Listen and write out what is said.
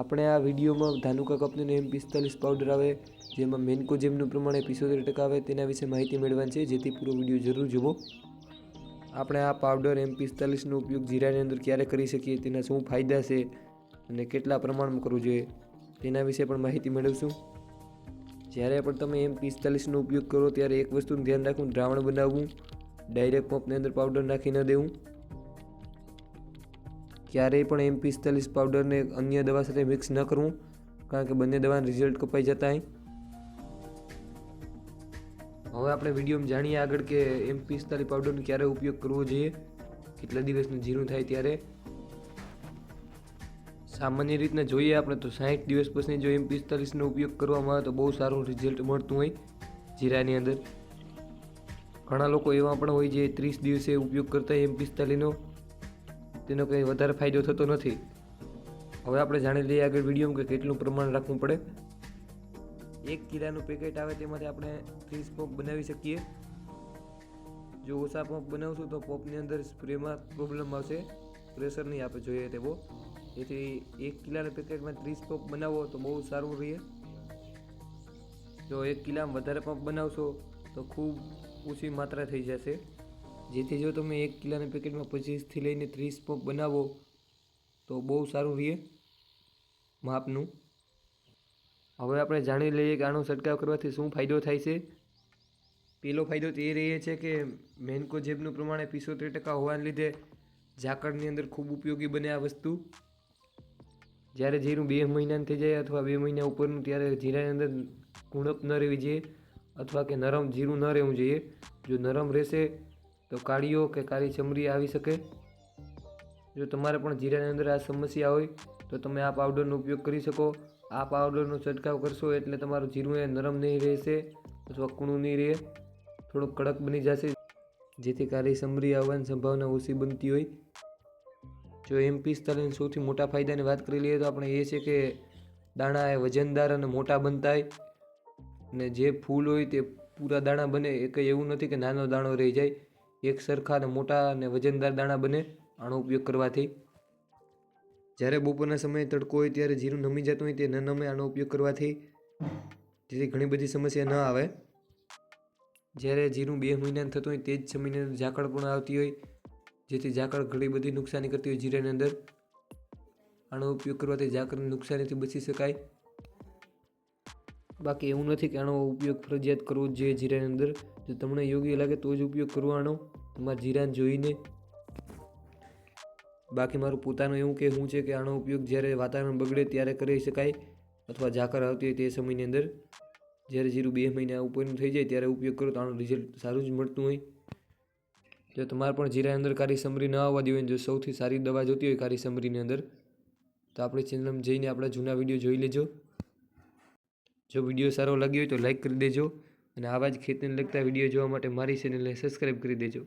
આપણે આ વિડીયોમાં ધાનુકા કંપનીનો એમ પિસ્તાલીસ પાવડર આવે, જેમાં મેન્કોજેમનું પ્રમાણ પિસોતેર ટકા આવે, તેના વિશે માહિતી મેળવવાની છે. જેથી પૂરો વીડિયો જરૂર જુઓ. આપણે આ પાવડર એમ પિસ્તાલીસનો ઉપયોગ જીરાની અંદર ક્યારે કરી શકીએ, તેના શું ફાયદા છે અને કેટલા પ્રમાણમાં કરવું જોઈએ, તેના વિશે પણ માહિતી મેળવશું. જ્યારે પણ તમે એમ પિસ્તાલીસનો ઉપયોગ કરો, ત્યારે એક વસ્તુનું ધ્યાન રાખવું, દ્રાવણ બનાવવું ડાયરેક્ટ પંપની અંદર પાવડર નાખી ન દેવું. ક્યારેય પણ એમ પિસ્તાલીસ પાવડરને અન્ય દવા સાથે મિક્સ ન કરવું, કારણ કે બંને દવાના રિઝલ્ટ કપાઈ જતા હોય હવે આપણે વિડીયોમાં જાણીએ આગળ કે એમ પિસ્તાલીસ પાવડરનો ક્યારે ઉપયોગ કરવો જોઈએ, કેટલા દિવસનું જીરું થાય ત્યારે. સામાન્ય રીતના જોઈએ આપણે તો સાઠ દિવસ પછી જો એમ પિસ્તાલીસનો ઉપયોગ કરવામાં આવે તો બહુ સારું રિઝલ્ટ મળતું હોય જીરાની અંદર. ઘણા લોકો એવા પણ હોય જે ત્રીસ દિવસે ઉપયોગ કરતા એમ પિસ્તાલીસનો તેનો કંઈ વધારે ફાયદો થતો નથી. હવે આપણે જાણી લઈએ આગળ વિડીયોમાં કે કેટલું પ્રમાણ રાખવું પડે. એક કિલાનું પેકેટ આવે તેમાંથી આપણે ત્રીસ પંપ બનાવી શકીએ. જો ઓછા પંપ બનાવશું તો પંપની અંદર સ્પ્રેમાં પ્રોબ્લેમ આવશે. પ્રેશર નહીં આપે જોઈએ તેવો. જેથી એક કિલાના પેકેટમાં ત્રીસ પંપ બનાવો તો બહુ સારું રહે. જો એક કિલામાં વધારે પંપ બનાવશો તો ખૂબ ઓછી માત્રા થઈ જશે. જેથી જો તમે એક કિલાના પેકેટમાં પચીસથી લઈને ત્રીસ પંપ બનાવો, તો બહુ સારું રહે માપનું. હવે આપણે જાણી લઈએ કે આનો છંટકાવ કરવાથી શું ફાયદો થાય છે. પહેલો ફાયદો તો એ રહે છે કે મેનકો જેબનું પ્રમાણે પિસોતેર ટકા હોવાને લીધે ઝાકળની અંદર ખૂબ ઉપયોગી બને આ વસ્તુ. જ્યારે જીરું બે મહિનાનું થઈ જાય અથવા બે મહિના ઉપરનું, ત્યારે જીરાની અંદર કુણપ ન રહેવી જોઈએ અથવા કે નરમ જીરું ન રહેવું જોઈએ. જો નરમ રહેશે તો કાળીઓ કે કાળી ચમરી આવી શકે. જો તમારે પણ જીરાની અંદર આ સમસ્યા હોય, તો તમે આ પાવડરનો ઉપયોગ કરી શકો. આ પાવડરનો છંટકાવ કરશો એટલે તમારું જીરું એ નરમ નહીં રહેશે અથવા કૂણું નહીં રહે. થોડુંક કડક બની જશે, જેથી કાળી સમરી આવવાની સંભાવના ઓછી બનતી હોય. જો એમ પિસ્તાલીસ સૌથી મોટા ફાયદાની વાત કરી લઈએ તો આપણે એ છે કે દાણા એ વજનદાર અને મોટા બનતા હોય અને જે ફૂલ હોય તે પૂરા દાણા બને, એ કંઈ એવું નથી કે નાનો દાણો રહી જાય. એક સરખા અને મોટા અને વજનદાર દાણા બને, આનો ઉપયોગ કરવાથી. જ્યારે બપોરના સમયે તડકો હોય ત્યારે જીરું નમી જતું હોય તે ન નમે આનો ઉપયોગ કરવાથી. જેથી ઘણી બધી સમસ્યા ન આવે. જ્યારે જીરું બે મહિનાનું થતું હોય તે જ સમયની ઝાકળ પણ આવતી હોય, જેથી ઝાકળ ઘણી બધી નુકસાની કરતી હોય જીરાની અંદર. આનો ઉપયોગ કરવાથી ઝાકળની નુકસાનીથી બચી શકાય. બાકી એવું નથી કે આનો ઉપયોગ ફરજિયાત કરવો જોઈએ જીરાની અંદર. જો તમને યોગ્ય લાગે તો જ ઉપયોગ કરવો તમારા જીરાને જોઈને. બાકી મારું પોતાનું એવું કહેવું છે કે આનો ઉપયોગ જ્યારે વાતાવરણ બગડે ત્યારે કરી શકાય અથવા ઝાકર આવતી હોય તે સમયની અંદર. જ્યારે જીરું બે મહિના ઉપરનું થઈ જાય ત્યારે ઉપયોગ કરો તો આનું રિઝલ્ટ સારું જ મળતું હોય. જો તમારે પણ જીરા અંદર કારી સમરી ન આવવા દેવી જો સૌથી સારી દવા જોતી હોય કારી સમરીની અંદર, તો આપણી ચેનલમાં જઈને આપણા જૂના વીડિયો જોઈ લેજો. જો વીડિયો સારો લાગ્યો હોય તો લાઈક કરી દેજો અને આવા જ ખેતીને લગતા વીડિયો જોવા માટે મારી ચેનલને સબસ્ક્રાઈબ કરી દેજો.